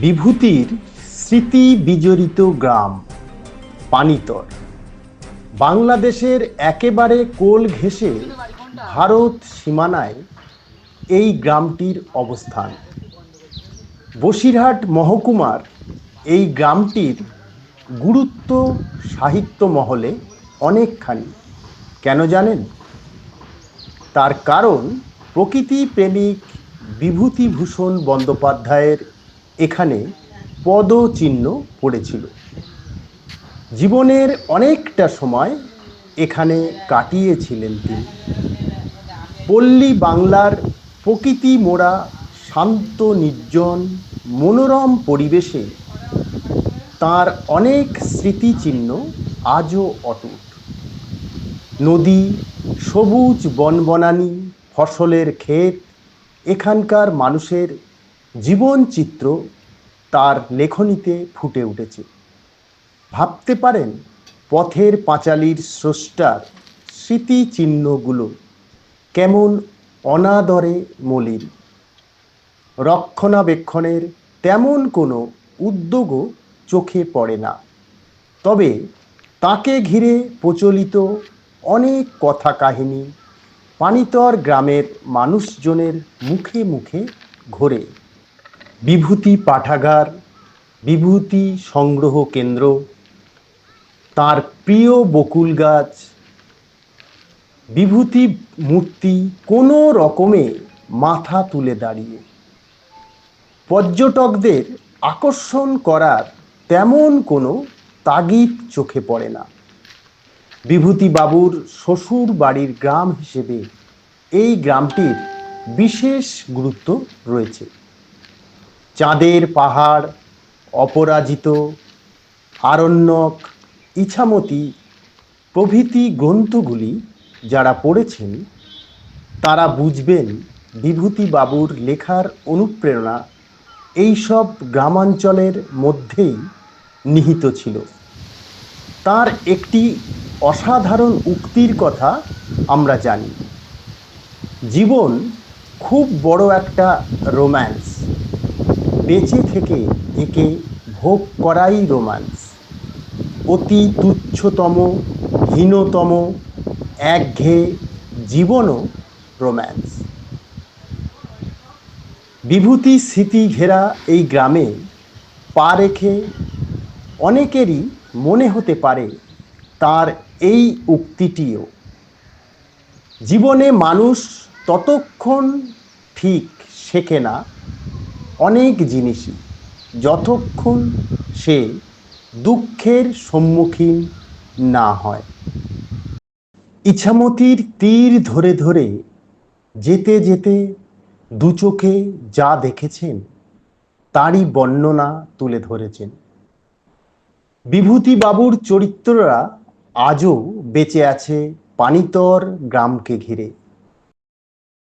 বিভূতির স্মৃতি বিজড়িত গ্রাম, পানিতর। বাংলাদেশের একেবারে কোল ঘেঁষে ভারত সীমানায় এই গ্রামটির অবস্থান। বসিরহাট মহকুমার এই গ্রামটির গুরুত্ব সাহিত্য মহলে অনেকখানি। কেন জানেন? তার কারণ প্রকৃতি প্রেমিক বিভূতিভূষণ বন্দ্যোপাধ্যায়ের এখানে পদচিহ্ন পড়েছিল। জীবনের অনেকটা সময় এখানে কাটিয়েছিলেন তিনি। পল্লী বাংলার প্রকৃতি মোড়া, শান্ত, নির্জন, মনোরম পরিবেশে তার অনেক স্মৃতিচিহ্ন আজও অটুট। নদী, সবুজ বনবনানি, ফসলের ক্ষেত, এখানকার মানুষের জীবনচিত্র তার লেখনীতে ফুটে উঠেছে। ভাবতে পারেন, পথের পাঁচালীর স্রষ্টার স্মৃতিচিহ্নগুলো কেমন অনাদরে মলিন। রক্ষণাবেক্ষণের তেমন কোনো উদ্যোগও চোখে পড়ে না। তবে তাকে ঘিরে প্রচলিত অনেক কথা কাহিনী পানিতর গ্রামের মানুষজনের মুখে মুখে ঘোরে। বিভূতি পাঠাগার, বিভূতি সংগ্রহ কেন্দ্র, তার প্রিয় বকুল গাছ, বিভূতি মূর্তি কোনো রকমে মাথা তুলে দাঁড়িয়ে। পর্যটকদের আকর্ষণ করার তেমন কোনো তাগিদ চোখে পড়ে না। বিভূতি বাবুর শ্বশুর বাড়ির গ্রাম হিসেবে এই গ্রামটির বিশেষ গুরুত্ব রয়েছে। চাঁদের পাহাড়, অপরাজিত, আরণ্যক, ইছামতি প্রভৃতি গ্রন্থগুলি যারা পড়েছেন, তারা বুঝবেন বিভূতি বাবুর লেখার অনুপ্রেরণা এইসব গ্রামাঞ্চলের মধ্যেই নিহিত ছিল। তার একটি অসাধারণ উক্তির কথা আমরা জানি। জীবন খুব বড় একটা রোম্যান্স। বেঁচে থেকে একে ভোগ করাই রোম্যান্স অতি তুচ্ছতম, হীনতম, একঘেয়ে জীবনও রোম্যান্স। বিভূতি স্মৃতি ঘেরা এই গ্রামে পা রেখে অনেকেরই মনে হতে পারে তার এই উক্তিটিও। জীবনে মানুষ ততক্ষণ ঠিক শেখে না অনেক জিনিসই। যতক্ষণ সে দুঃখের সম্মুখীন না হয়। ইছামতির তীর ধরে ধরে যেতে যেতে দু চোখে যা দেখেছেন, তারই বর্ণনা তুলে ধরেছেন। বিভূতি বাবুর চরিত্ররা আজও বেঁচে আছে পানিতর গ্রামকে ঘিরে।